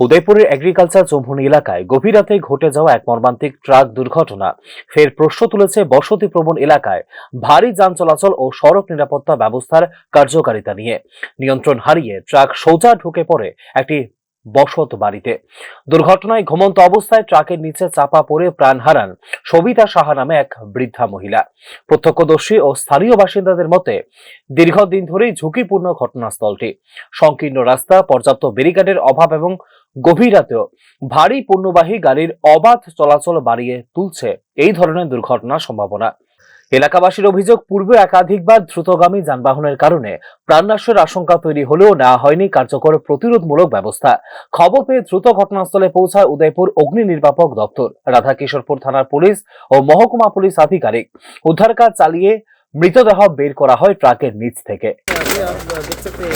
উদয়পুরের agriculture Chowmuhani এলাকায় গভীর রাতে ঘটে যাওয়া এক মর্মান্তিক ট্রাক দুর্ঘটনা। ফের প্রশ্ন তুলেছে বসতি প্রবণ এলাকায় ভারী যান চলাচল ও সড়ক নিরাপত্তা ব্যবস্থার কার্যকারিতা নিয়ে। নিয়ন্ত্রণ হারিয়ে ট্রাক সোজা ঢুকে পড়ে একটি বসত বাড়িতে। দুর্ঘটনায় ঘুমন্ত অবস্থায় ট্রাকের নিচে চাপা পড়ে প্রাণ হারান সবিতা সাহা নামে এক বৃদ্ধা মহিলা। প্রত্যক্ষদর্শী ও স্থানীয় বাসিন্দাদের মতে, দীর্ঘদিন ধরেই ঝুঁকিপূর্ণ ঘটনাস্থলটি। সংকীর্ণ রাস্তা, পর্যাপ্ত ব্যারিকেডের অভাব এবং গভীর রাতেও ভারী পণ্যবাহী গাড়ির অবাধ চলাচল বাড়িয়ে তুলছে এই ধরনের দুর্ঘটনার সম্ভাবনা। এলাকাবাসীর অভিযোগ পূর্বে একাধিকবার দ্রুতগামী যানবাহনের কারণে প্রাণনাশের আশঙ্কা তৈরি হলেও নেওয়া হয়নি কার্যকর প্রতিরোধমূলক ব্যবস্থা খবর পেয়ে দ্রুত ঘটনাস্থলে পৌঁছায় উদয়পুর অগ্নি নির্বাপক দপ্তর রাধাকিশোরপুর থানার পুলিশ ও মহকুমা পুলিশ আধিকারিক উদ্ধার কাজ চালিয়ে মৃতদেহ বের করা হয় ট্রাকের নিচ থেকে अभी आप देख सकते हैं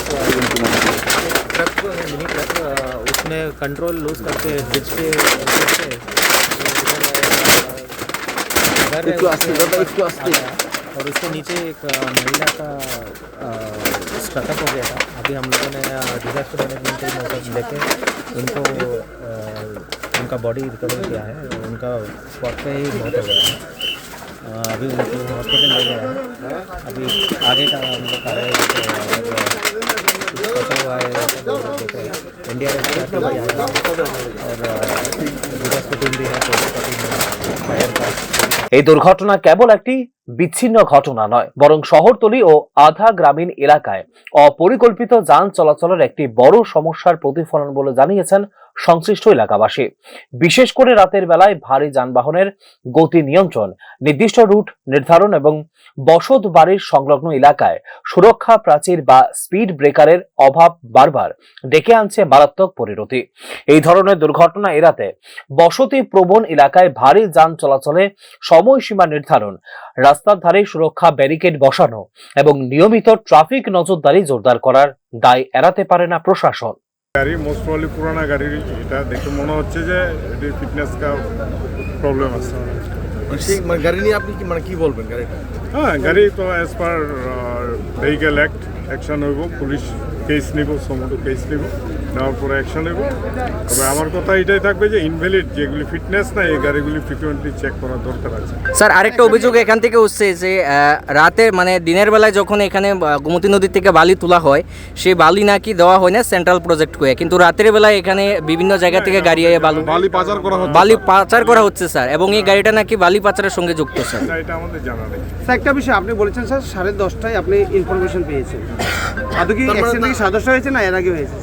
एक ट्रक मिनी ट्रक अ, उसने कंट्रोल लूज करके ब्रिज के ऊपर से घर है और उसके नीचे एक महिला का स्टकअप हो गया था। अभी हम लोगों ने डिजास्टर मैनेजमेंट टीम मतलब लेके उनको उनका बॉडी रिकवर किया है। उनका स्पॉट पे ही मौत हो गया है। अभी उनको हॉस्पिटल ले गया है। अभी आगे का हम लोग कार्रवाई हुआ रहे हैं इंडिया रेड भी आएगा और डिजास्टर टीम भी है पुलिस का टीम है फायर का এই দুর্ঘটনা কেবল একটি বিচ্ছিন্ন ঘটনা নয় বরং শহরতলি ও আধা গ্রামীণ এলাকায় অপরিকল্পিত যান চলাচলের একটি বড় সমস্যার প্রতিফলন বলে জানিয়েছেন সংশ্লিষ্ট এলাকাবাসী। বিশেষ করে রাতের বেলায় ভারী যানবাহনের গতি নিয়ন্ত্রণ, নির্দিষ্ট রুট নির্ধারণ এবং বসত বাড়ির সংলগ্ন এলাকায় সুরক্ষা প্রাচীর বা স্পিড ব্রেকারের অভাব বারবার ডেকে আনছে মারাত্মক পরিণতি। এই ধরনের দুর্ঘটনা এড়াতে বসতি প্রবণ এলাকায় ভারী যান চলাচলে সময়সীমা নির্ধারণ, রাস্তার ধারে সুরক্ষা ব্যারিকেড বসানো এবং নিয়মিত ট্রাফিক নজরদারি জোরদার করার দায় এড়াতে পারে না প্রশাসন। গাড়ি মোস্ট প্রবলি পুরানা গাড়ির এটা দেখে মনে হচ্ছে যে এটি ফিটনেস কা প্রবলেম আছে। মানে সেই মানে গাড়ি নিয়ে আপনি কি মানে কি বলবেন গাড়িটা? হ্যাঁ গাড়ি তো as per vehicle act action হইব পুলিশ কেস নিব সমুদ্র কেস নিব নেওয়ার পরে অ্যাকশন নেব। তবে আমার কথা এটাই থাকবে যে ইনভ্যালিড যেগুলি ফিটনেস না এই গাড়িগুলি ফ্রিকুয়েন্টলি চেক করার দরকার আছে। স্যার আরেকটা অভিযোগ এখান থেকে উঠছে যে রাতে মানে দিনের বেলায় যখন এখানে গোমতী নদীর থেকে বালি তোলা হয় সেই বালি নাকি দেওয়া হয় না সেন্ট্রাল প্রজেক্ট করে। কিন্তু রাতের বেলায় এখানে বিভিন্ন জায়গা থেকে গাড়ি বালু বালি পাচার করা হচ্ছে বালি পাচার করা হচ্ছে স্যার এবং এই গাড়িটা নাকি বালি পাচারের সঙ্গে যুক্ত স্যার। এটা আমাদের জানা নেই। স্যার একটা বিষয় আপনি বলেছেন স্যার সাড়ে দশটায় আপনি ইনফরমেশন পেয়েছেন। আদৌ কি দশটা হয়েছে না এর আগে হয়েছে?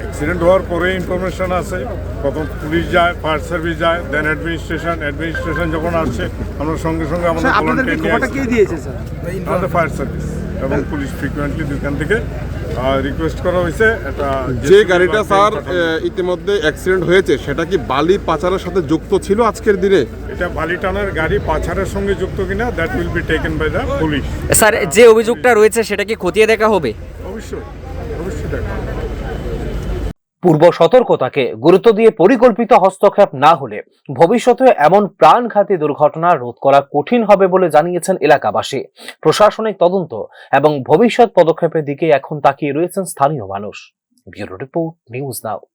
অ্যাক্সিডেন্ট হওয়ার পরে ইনফরমেশন আছে। প্রথম পুলিশ যায় ফায়ার সার্ভিস যায় দেন অ্যাডমিনিস্ট্রেশন অ্যাডমিনিস্ট্রেশন যখন আসছে আমরা সঙ্গে সঙ্গে আমাদের স্যার আপনাদেরকে খবরটা কে দিয়েছে স্যার? আমাদের ফায়ার সার্ভিস এবং পুলিশ ফ্রিকুয়েন্টলি দুইখান থেকে রিকোয়েস্ট করা হয়েছে। এটা যে গাড়িটা স্যার ইতিমধ্যে অ্যাক্সিডেন্ট হয়েছে সেটা কি বালি পাচারের সাথে যুক্ত ছিল আজকের দিনে? এটা বালিটানার গাড়ি পাছারের সঙ্গে যুক্ত কিনা that will be taken by the police sir যে অভিযোগটা রয়েছে সেটা কি খতিয়ে দেখা হবে? পূর্ব সতর্কতাকে গুরুত্ব দিয়ে পরিকল্পিত হস্তক্ষেপ না হলে ভবিষ্যতে এমন প্রাণঘাতী দুর্ঘটনা রোধ করা কঠিন হবে বলে জানিয়েছেন এলাকাবাসী। প্রশাসনিক তদন্ত এবং ভবিষ্যৎ পদক্ষেপের দিকে এখন তাকিয়ে রয়েছেন স্থানীয় মানুষ। Bureau report, news now.